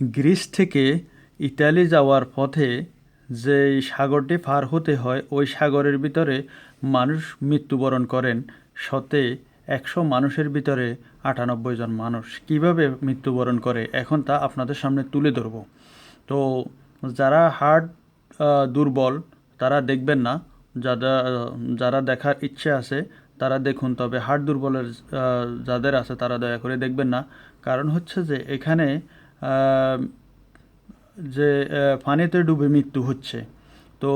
Greece থেকে Italy যাওয়ার পথে যে সাগরটি পার হতে হয়, ওই সাগরের ভিতরে মানুষ মৃত্যুবরণ করেন। শতে একশো মানুষের ভিতরে আটানব্বই জন মানুষ। কীভাবে মৃত্যুবরণ করে? এখন তা আপনাদের সামনে তুলে ধরব। তো যারা হার্ট দুর্বল, তারা দেখবেন না। যারা যারা দেখার ইচ্ছে আছে, তারা দেখুন। তবে হার্ট দুর্বলের যাদের আছে, তারা দয়া করে দেখবেন না। কারণ হচ্ছে যে, এখানে যে পানিতে ডুবে মৃত্যু হচ্ছে। তো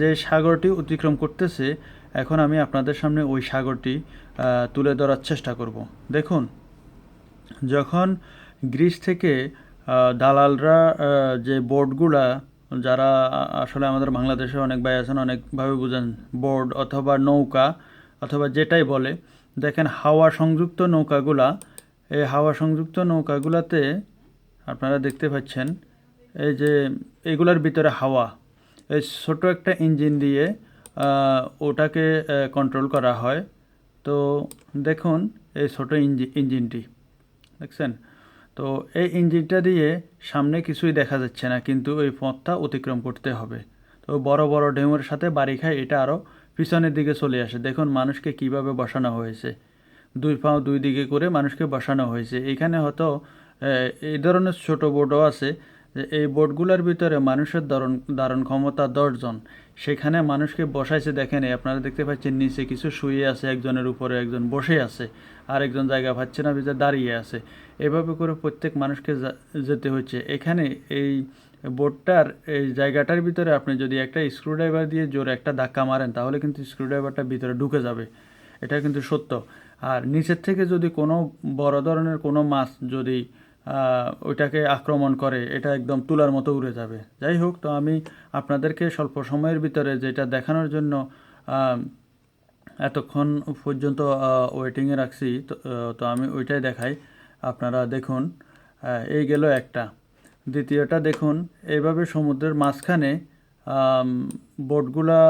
যে সাগরটি অতিক্রম করতেছে, এখন আমি আপনাদের সামনে ওই সাগরটি তুলে ধরার চেষ্টা করব। দেখুন, যখন গ্রিস থেকে দালালরা যে বোর্ডগুলা যারা আসলে আমাদের বাংলাদেশে অনেক ভাই আছেন, অনেকভাবে বুঝেন বোর্ড অথবা নৌকা, অথবা যেটাই বলে, দেখেন হাওয়া সংযুক্ত নৌকাগুলা এই হাওয়া সংযুক্ত নৌকাগুলাতে আপনারা দেখতে পাচ্ছেন, এই যে এগুলার ভিতরে হাওয়া, এই ছোট একটা ইঞ্জিন দিয়ে ওটাকে কন্ট্রোল করা হয়। তো দেখুন এই ছোট ইঞ্জি, ইঞ্জিনটি, দেখছেন? তো এই ইঞ্জিনটা দিয়ে সামনে কিছুই দেখা যাচ্ছে না, কিন্তু ওই পথটা অতিক্রম করতে হবে। তো বড় বড় ঢেউয়ের সাথে বাড়ি খায় এটা আরও পিছনের দিকে চলে আসে। দেখুন মানুষকে কীভাবে বসানো হয়েছে। দুই পাও দুই দিকে করে মানুষকে বসানো হয়েছে। এখানে হয়তো এই ধরনের ছোট বোর্ডও আছে। যে এই বোর্ডগুলোর ভিতরে মানুষের ধারণ ধারণ ক্ষমতা দশজন সেখানে মানুষকে বসাইছে, দেখেন আপনারা দেখতে পাচ্ছেন, নিচে কিছু শুয়ে আছে, একজনের উপরে একজন বসে আছে, আরেকজন জায়গা পাচ্ছে না, ভিতরে দাঁড়িয়ে আছে। এভাবে করে প্রত্যেক মানুষকে যেতে হচ্ছে। এখানে এই বোর্ডটার, এই জায়গাটার ভিতরে আপনি যদি একটা স্ক্রুড্রাইভার দিয়ে জোরে একটা ধাক্কা মারেন, তাহলে কিন্তু স্ক্রুড্রাইভারটা ভিতরে ঢুকে যাবে। এটা কিন্তু সত্য। আর নিচের থেকে যদি কোনো বড় ধরনের কোনো মাছ যদি ওইটাকে আক্রমণ করে, এটা একদম তুলার মতো উড়ে যাবে। যাই হোক, তো আমি আপনাদেরকে স্বল্প সময়ের ভিতরে যেটা দেখানোর জন্য এতক্ষণ পর্যন্ত ওয়েটিংয়ে রাখছি, তো আমি ওইটাই দেখাই। আপনারা দেখুন এই গেল একটা। দ্বিতীয়টা দেখুন এইভাবে সমুদ্রের মাঝখানে বোটগুলা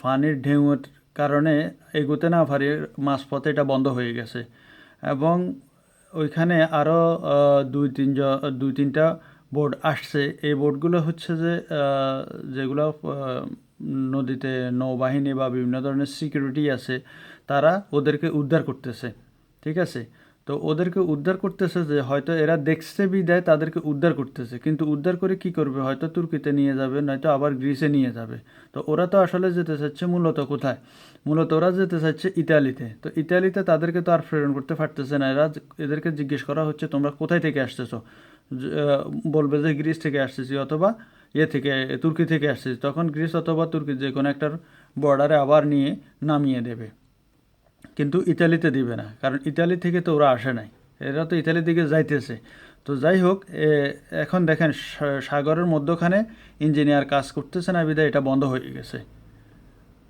ফানির ঢেউয়ের কারণে এগোতে না পারি মাঝপথে এটা বন্ধ হয়ে গেছে। এবং ওইখানে আরও দুই তিন দুই তিনটা বোর্ড আসছে। এই বোর্ডগুলো হচ্ছে যে যেগুলো নদীতে নৌবাহিনী বা বিভিন্ন ধরনের সিকিউরিটি আছে, তারা ওদেরকে উদ্ধার করতেছে। ঠিক আছে? তো ওদেরকে উদ্ধার করতেছে যে হয়তো এরা দেখছে বিদায়, তাদেরকে উদ্ধার করতেছে। কিন্তু উদ্ধার করে কি করবে? হয়তো তুর্কিতে নিয়ে যাবে, নয়তো আবার গ্রিসে নিয়ে যাবে। তো ওরা তো আসলে যেতে চাচ্ছে মূলত কোথায়? মূলত ওরা যেতে চাচ্ছে ইতালিতে। তো ইতালিতে তাদেরকে তো আর প্রেরণ করতে পারতেছে না এরা। এদেরকে জিজ্ঞেস করা হচ্ছে, তোমরা কোথায় থেকে আসতেছো? বলবে যে, গ্রিস থেকে আসতেছি অথবা ইয়ে থেকে, তুর্কি থেকে আসতেছি। তখন গ্রিস অথবা তুর্কি যে কোনো একটার বর্ডারে আবার নিয়ে নামিয়ে দেবে। কিন্তু ইতালিতে দিবে না, কারণ ইতালি থেকে তো ওরা আসে নাই। এরা তো ইতালির দিকে যাইতেছে। তো যাই হোক এখন দেখেন সাগরের মধ্যখানে ইঞ্জিনিয়ার কাজ করতেছে না, বিধায় এটা বন্ধ হয়ে গেছে।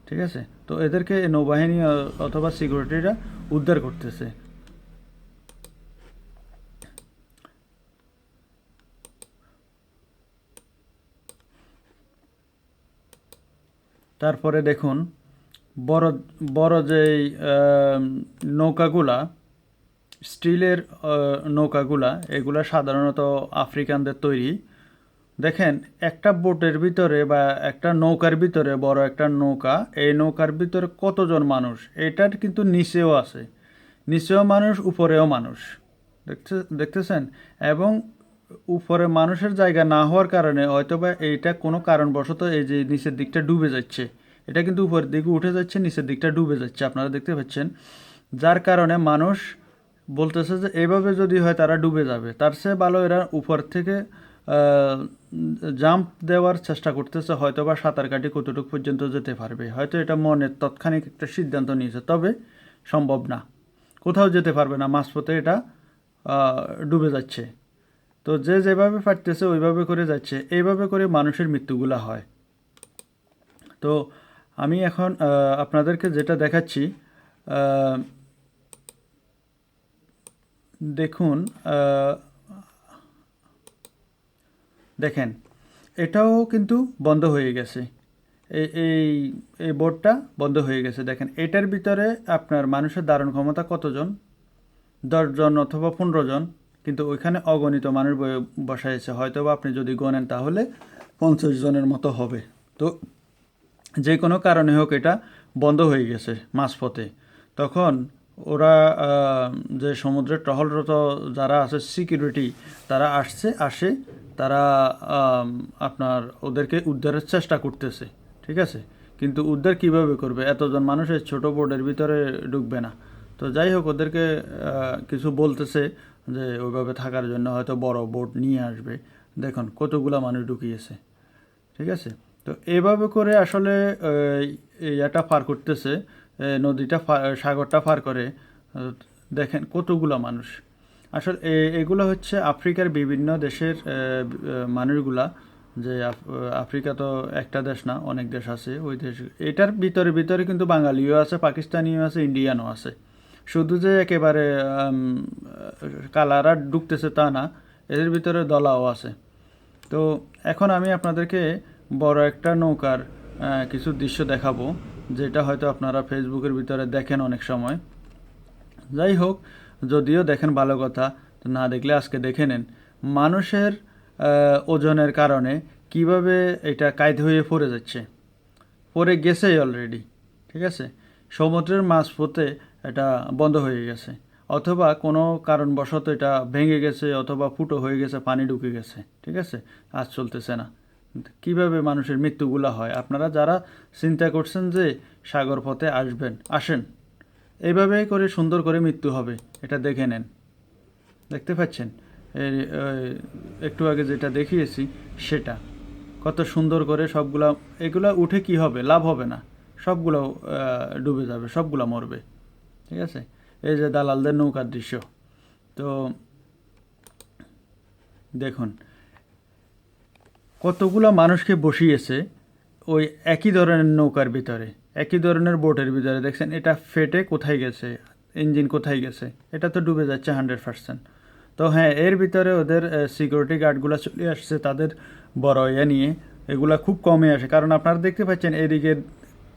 ঠিক আছে? তো এদেরকে নৌবাহিনী অথবা সিকিউরিটিরা উদ্ধার করতেছে। তারপরে দেখুন বড় বড় যেই নৌকাগুলা, স্টিলের নৌকাগুলা, এগুলা সাধারণত আফ্রিকানদের তৈরি। দেখেন, একটা বোটের ভিতরে বা একটা নৌকার ভিতরে বড় একটা নৌকা, এই নৌকার ভিতরে কতজন মানুষ? এটার কিন্তু নিচেও আছে। নিচেও মানুষ, উপরেও মানুষ। দেখতে, দেখতেছেন? এবং উপরে মানুষের জায়গা না হওয়ার কারণে হয়তোবা এইটা কোনো কারণবশত এই যে নিচের দিকটা ডুবে যাচ্ছে। এটা কিন্তু উপরের দিকে উঠে যাচ্ছে, নিচের দিকটা ডুবে যাচ্ছে। আপনারা দেখতে পাচ্ছেন, যার কারণে মানুষ বলতেছে যে এইভাবে যদি হয় তারা ডুবে যাবে। তার চেয়ে ভালো এরা উপর থেকে জাম্প দেওয়ার চেষ্টা করতেছে হয়তো বা সাঁতার কাটি কতটুকু পর্যন্ত যেতে পারবে। হয়তো এটা মনের তৎক্ষণিক একটা সিদ্ধান্ত নিয়েছে, তবে সম্ভব না। কোথাও যেতে পারবে না, মাঝপথে এটা ডুবে যাচ্ছে। তো যে যেভাবে পারতেছে, ওইভাবে করে যাচ্ছে। এইভাবে করে মানুষের মৃত্যুগুলা হয়। তো আমি এখন আপনাদেরকে যেটা দেখাচ্ছি দেখুন দেখেন, এটাও কিন্তু বন্ধ হয়ে গেছে। এই এই বোর্ডটা বন্ধ হয়ে গেছে। দেখেন, এটার ভিতরে আপনার মানুষের ধারণ ক্ষমতা কতজন? দশজন অথবা পনেরো জন, কিন্তু ওইখানে অগণিত মানুষ বসাইছে হয়তো বা আপনি যদি গণেন, তাহলে পঞ্চাশ জনের মতো হবে। তো যে কোনো কারণে হোক এটা বন্ধ হয়ে গেছে মাঝপথে। তখন ওরা যে সমুদ্রের টহলরত যারা আছে সিকিউরিটি তারা আসছে, আসে তারা আপনার ওদেরকে উদ্ধারের চেষ্টা করতেছে, ঠিক আছে? কিন্তু উদ্ধার কীভাবে করবে? এতজন মানুষের ছোট বোর্ডের ভিতরে ঢুকবে না। তো যাই হোক, ওদেরকে কিছু বলতেছে যে ওইভাবে থাকার জন্য হয়তো বড় বোট নিয়ে আসবে। দেখুন কতগুলা মানুষ ঢুকিয়েছে, ঠিক আছে? তো এভাবে করে আসলে এটা পার করতেছে নদীটা সাগরটা পার করে। দেখেন কতগুলো মানুষ। আসলে এগুলো হচ্ছে আফ্রিকার বিভিন্ন দেশের মানুষগুলা। যে আফ্রিকা তো একটা দেশ না, অনেক দেশ আছে ওই দেশ। এটার ভিতরে ভিতরে কিন্তু বাঙালিও আছে, পাকিস্তানিও আছে, ইন্ডিয়ানও আছে। শুধু যে একেবারে কালারা ঢুকতেছে তা না, এদের ভিতরে দলাও আছে। তো এখন আমি আপনাদেরকে বড় একটা নৌকার কিছু দৃশ্য দেখাবো, যেটা হয়তো আপনারা ফেসবুকের ভিতরে দেখেন অনেক সময়। যাই হোক, যদিও দেখেন ভালো কথা না দেখলে আজকে দেখে নেন। মানুষের ওজনের কারণে কীভাবে এটা কায়দ হয়ে পড়ে যাচ্ছে। পড়ে গেছেই অলরেডি ঠিক আছে? সমুদ্রের মাঝপথে এটা বন্ধ হয়ে গেছে, অথবা কোনো কারণবশত এটা ভেঙে গেছে, অথবা ফুটো হয়ে গেছে, পানি ঢুকে গেছে, ঠিক আছে? আজ চলতেছে না। কীভাবে মানুষের মৃত্যুগুলো হয়? আপনারা যারা চিন্তা করছেন যে সাগর পথে আসবেন, আসেন, এইভাবে করে সুন্দর করে মৃত্যু হবে, এটা দেখে নেন। দেখতে পাচ্ছেন? একটু আগে যেটা দেখিয়েছি, সেটা। কত সুন্দর করে সবগুলা, এগুলা উঠে কি হবে? লাভ হবে না। সবগুলো ডুবে যাবে, সবগুলা মরবে। ঠিক আছে? এই যে দালালদের নৌকার দৃশ্য। তো, দেখুন কতগুলো মানুষকে বসিয়েছে ওই একই ধরনের নৌকার ভিতরে, একই ধরনের বোটের ভিতরে? দেখছেন, এটা ফেটে কোথায় গেছে? ইঞ্জিন কোথায় গেছে? এটা তো ডুবে যাচ্ছে হান্ড্রেড পার্সেন্ট। তো হ্যাঁ এর ভিতরে ওদের সিকিউরিটি গার্ডগুলো চলে আসছে তাদের বড় ইয়ে নিয়ে। এগুলা খুব কমে আসে। কারণ আপনারা দেখতে পাচ্ছেন, এদিকে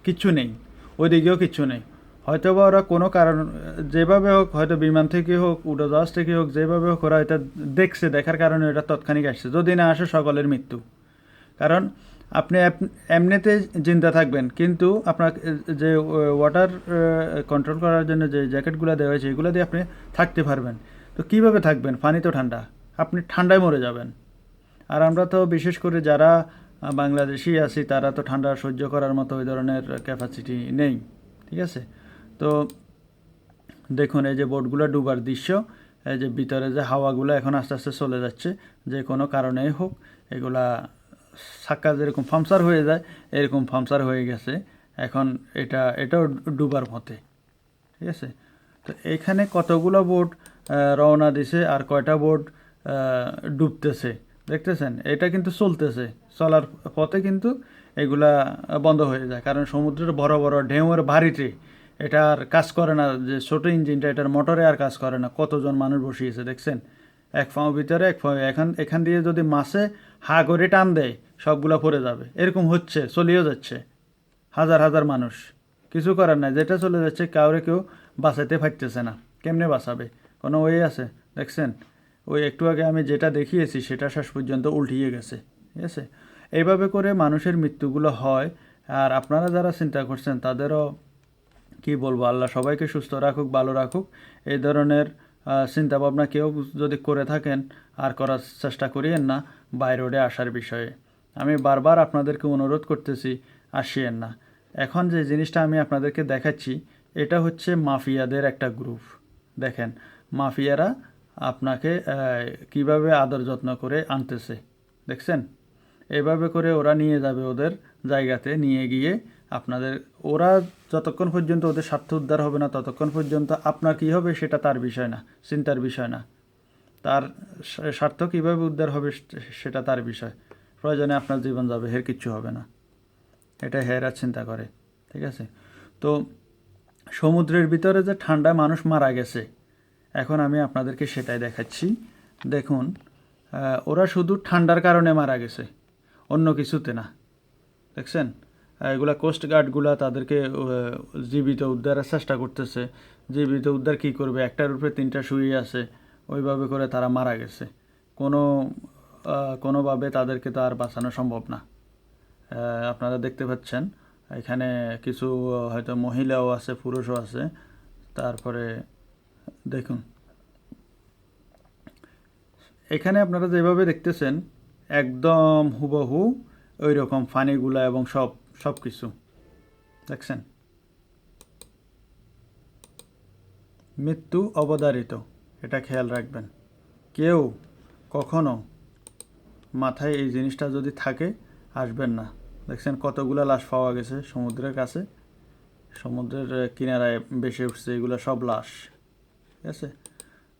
কিচ্ছু নেই, ওইদিকেও কিচ্ছু নেই। হয়তো বা ওরা কোনো কারণ, যেভাবে হোক, হয়তো বিমান থেকে হোক, উড়োজাহাজ থেকে হোক, যেভাবে হোক, ওরা এটা দেখছে, দেখার কারণে এটা তৎক্ষণিক আসছে। যদি না আসে, সকলের মৃত্যু। কারণ আপনি এমনিতে চিন্তা থাকবেন, কিন্তু আপনার যে ওয়াটার কন্ট্রোল করার জন্য যে জ্যাকেটগুলো দেওয়া হয়েছে, এগুলো দিয়ে আপনি থাকতে পারবেন। তো কীভাবে থাকবেন? পানি তো ঠান্ডা। আপনি ঠান্ডায় মরে যাবেন। আর আমরা তো বিশেষ করে যারা বাংলাদেশি আছি, তারা তো ঠান্ডা সহ্য করার মতো ওই ধরনের ক্যাপাসিটি নেই। ঠিক আছে? তো দেখুন, এই যে বোটগুলো ডুবার দৃশ্য, এই যে ভিতরে যে হাওয়াগুলো এখন আস্তে আস্তে চলে যাচ্ছে, যে কোনো কারণেই হোক, এগুলা সাক্কা যেরকম ফামসার হয়ে যায়, এরকম ফামসার হয়ে গেছে। এখন এটা, এটাও ডুবার মতে। ঠিক আছে? তো এখানে কতগুলো বোট রওনা দিছে আর কয়টা বোট ডুবতেছে? দেখতেছেন? এটা কিন্তু চলতেছে। চলার পথে কিন্তু এগুলা বন্ধ হয়ে যায়। কারণ সমুদ্রের বড় বড় ঢেউয়ের ভারীতে এটা আর কাজ করে না। যে ছোট ইঞ্জিনটা, এটার মোটরে আর কাজ করে না। কতজন মানুষ বসিয়েছে, দেখছেন? এক ফাও ভিতরে, এক ফাও, এখান এখান দিয়ে যদি মাসে হা করে টান দেয়, সবগুলো পড়ে যাবে। এরকম হচ্ছে, চলেও যাচ্ছে। হাজার হাজার মানুষ। কিছু করার নাই, যেটা চলে যাচ্ছে, কাউরে কেউ বাঁচাতে পারতেছে না। কেমনে বাঁচাবে? কোনো ওয়ে আছে? দেখছেন? ওই একটু আগে আমি যেটা দেখিয়েছি, সেটা শেষ পর্যন্ত উল্টিয়ে গেছে। ঠিক আছে? এইভাবে করে মানুষের মৃত্যুগুলো হয়। আর আপনারা যারা চিন্তা করছেন, তাদেরও কি বলব? আল্লাহ সবাইকে সুস্থ রাখুক, ভালো রাখুক। এই ধরনের আহ, চিন্তাভাবনা কেউ যদি করে থাকেন আর করার চেষ্টা করিয়েন না বাই রোডে আসার বিষয়ে। আমি বারবার আপনাদেরকে অনুরোধ করতেছি আসিয়েন না। এখন যে জিনিসটা আমি আপনাদেরকে দেখাচ্ছি এটা হচ্ছে মাফিয়াদের একটা গ্রুপ। দেখেন মাফিয়ারা আপনাকে কীভাবে আদর যত্ন করে আনতেছে দেখছেন? এভাবে করে ওরা নিয়ে যাবে ওদের জায়গাতে নিয়ে গিয়ে আপনাদের, ওরা যতক্ষণ পর্যন্ত ওদের স্বার্থ উদ্ধার হবে না, ততক্ষণ পর্যন্ত আপনার কি হবে সেটা তার বিষয় না, চিন্তার বিষয় না। তার স্বার্থ কীভাবে উদ্ধার হবে সেটা তার বিষয়। প্রয়োজনে আপনার জীবন যাবে, হের কিচ্ছু হবে না। এটা হেরা চিন্তা করে, ঠিক আছে? তো সমুদ্রের ভিতরে যে ঠান্ডায় মানুষ মারা গেছে, এখন আমি আপনাদেরকে সেটাই দেখাচ্ছি। দেখুন ওরা শুধু ঠান্ডার কারণে মারা গেছে, অন্য কিছুতে না। দেখছেন? এগুলা কোস্ট গার্ডগুলা তাদেরকে জীবিত উদ্ধারের চেষ্টা করতেছে। জীবিত উদ্ধার কি করবে? একটার উপরে তিনটা শুয়ে আছে। ওইভাবে করে তারা মারা গেছে। কোনো কোনোভাবে তাদেরকে তো আর বাঁচানো সম্ভব না। আপনারা দেখতে পাচ্ছেন, এখানে কিছু, হয়তো মহিলাও আছে, পুরুষও আছে। তারপরে, দেখুন। এখানে আপনারা যেভাবে দেখতেছেন, একদম হুবহু ওই রকম ফানিগুলা এবং সব সব কিছু দেখছেন মৃত্যু অবদারিত এটা খেয়াল রাখবেন। কেউ কখনো মাথায় এই জিনিসটা যদি থাকে, আসবেন না। দেখছেন কতগুলা লাশ পাওয়া গেছে সমুদ্রের কাছে? সমুদ্রের কিনারায় বেশি উঠছে এগুলো সব লাশ। ঠিক আছে?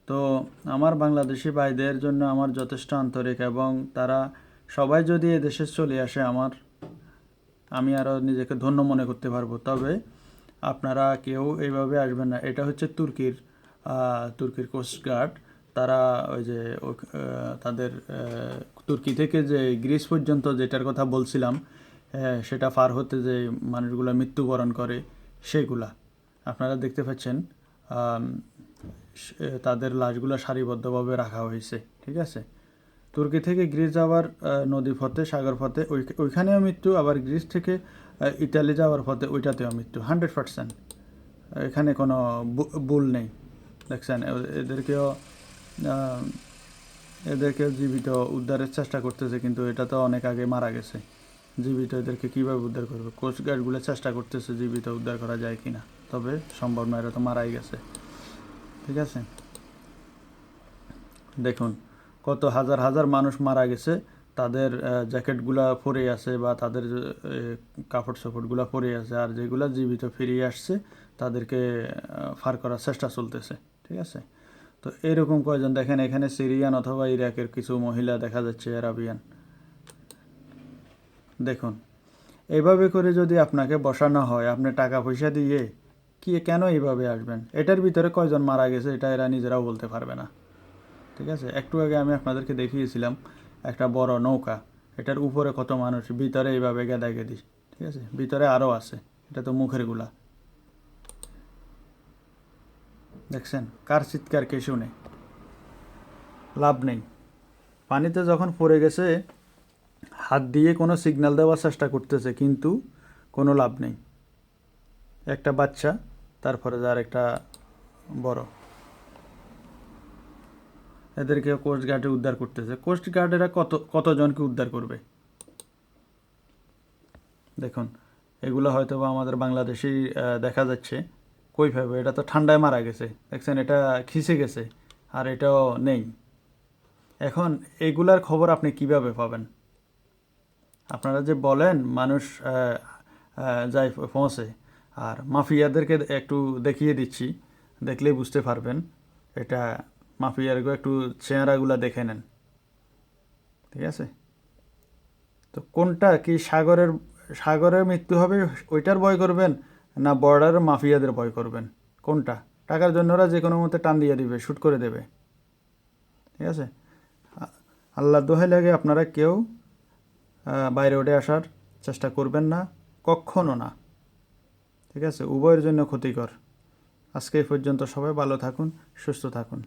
তো আমার বাংলাদেশি ভাইদের জন্য আমার যথেষ্ট আন্তরিক এবং তারা সবাই যদি এদেশে চলে আসে আমার আমি আরও নিজেকে ধন্য মনে করতে পারব। তবে আপনারা কেউ এইভাবে আসবেন না। এটা হচ্ছে তুর্কির তুর্কির কোস্টগার্ড তারা ওই যে তাদের তুর্কি থেকে যে গ্রিস পর্যন্ত যেটার কথা বলছিলাম সেটা পার হতে যে মানুষগুলো মৃত্যুবরণ করে, সেগুলা। আপনারা দেখতে পাচ্ছেন তাদের লাশগুলো সারিবদ্ধভাবে রাখা হয়েছে। ঠিক আছে? তুর্কি থেকে গ্রিস যাওয়ার নদী পথে সাগর পথে ওই- ওইখানেও মৃত্যু আবার গ্রিস থেকে ইতালি যাওয়ার পথে ওইটাতেও মৃত্যু হান্ড্রেড পার্সেন্ট। এখানে কোনো ভুল নেই দেখছেন? এদেরকেও আহ, এদেরকেও জীবিত উদ্ধারের চেষ্টা করতেছে কিন্তু এটা তো অনেক আগে মারা গেছে। জীবিত এদেরকে কীভাবে উদ্ধার করবে? কোস্টগার্ডগুলো চেষ্টা করতেছে জীবিত উদ্ধার করা যায় কি না তবে সম্ভব নয় এরা তো মারাই গেছে। ঠিক আছে? দেখুন কত হাজার হাজার মানুষ মারা গেছে, তাদের জ্যাকেটগুলা পরে আছে বা তাদের কাপড় চোপড়গুলা পরে আছে, আর যেগুলা জীবিত ফিরিয়ে আসছে, তাদেরকে ফার করার চেষ্টা চলতেছে, ঠিক আছে? তো এরকম কয়জন, দেখেন এখানে সিরিয়ান অথবা ইরাকের কিছু মহিলা দেখা যাচ্ছে অ্যারাবিয়ান দেখুন এইভাবে করে যদি আপনাকে বসানো হয়, আপনি টাকা পয়সা দিয়ে, কি কেন এইভাবে আসবেন? এটার ভিতরে কয়জন মারা গেছে, এটা এরা নিজেরাও বলতে পারবে না। ঠিক আছে? একটু আগে আমি আপনাদেরকে দেখিয়েছিলাম একটা বড় নৌকা। এটার উপরে কত মানুষ, ভিতরে এইভাবে গেদা গেদি ঠিক আছে? ভিতরে আরও আছে। এটা তো মুখেরগুলা। দেখছেন? কার চিৎকার, কে শুনে? লাভ নেই। পানিতে যখন পড়ে গেছে, হাত দিয়ে কোনো সিগন্যাল দেওয়ার চেষ্টা করতেছে, কিন্তু কোনো লাভ নেই। একটা বাচ্চা, তারপরে যার একটা বড়। এদেরকে কোস্ট গার্ডে উদ্ধার করতেছে। কোস্ট গার্ডেরা কত কতজনকে উদ্ধার করবে? দেখুন এগুলো হয়তো বা আমাদের বাংলাদেশি আহ, দেখা যাচ্ছে। কই কইভাবে এটা তো ঠান্ডায় মারা গেছে। দেখছেন এটা খিসে গেছে আর এটাও নেই। এখন এগুলার খবর আপনি কীভাবে পাবেন? আপনারা যে বলেন মানুষ যায় পৌঁছে আর মাফিয়াদেরকে একটু দেখিয়ে দিচ্ছি দেখলেই বুঝতে পারবেন এটা মাফিয়ারগো একটু চেহারাগুলা দেখে নেন। ঠিক আছে? তো কোনটা কি সাগরের সাগরের মৃত্যু হবে ওইটার ভয় করবেন না বর্ডারের মাফিয়াদের ভয় করবেন? কোনটা? টাকার জন্য ওরা যে কোনো মতে টান দিয়ে দিবে শ্যুট করে দেবে। ঠিক আছে? আল্লাহ দোহাই লাগে আপনারা কেউ বাইরে উঠে আসার চেষ্টা করবেন না, কখনো না। ঠিক আছে? উভয়ের জন্য ক্ষতিকর। আজকে এই পর্যন্ত সবাই ভালো থাকুন, সুস্থ থাকুন।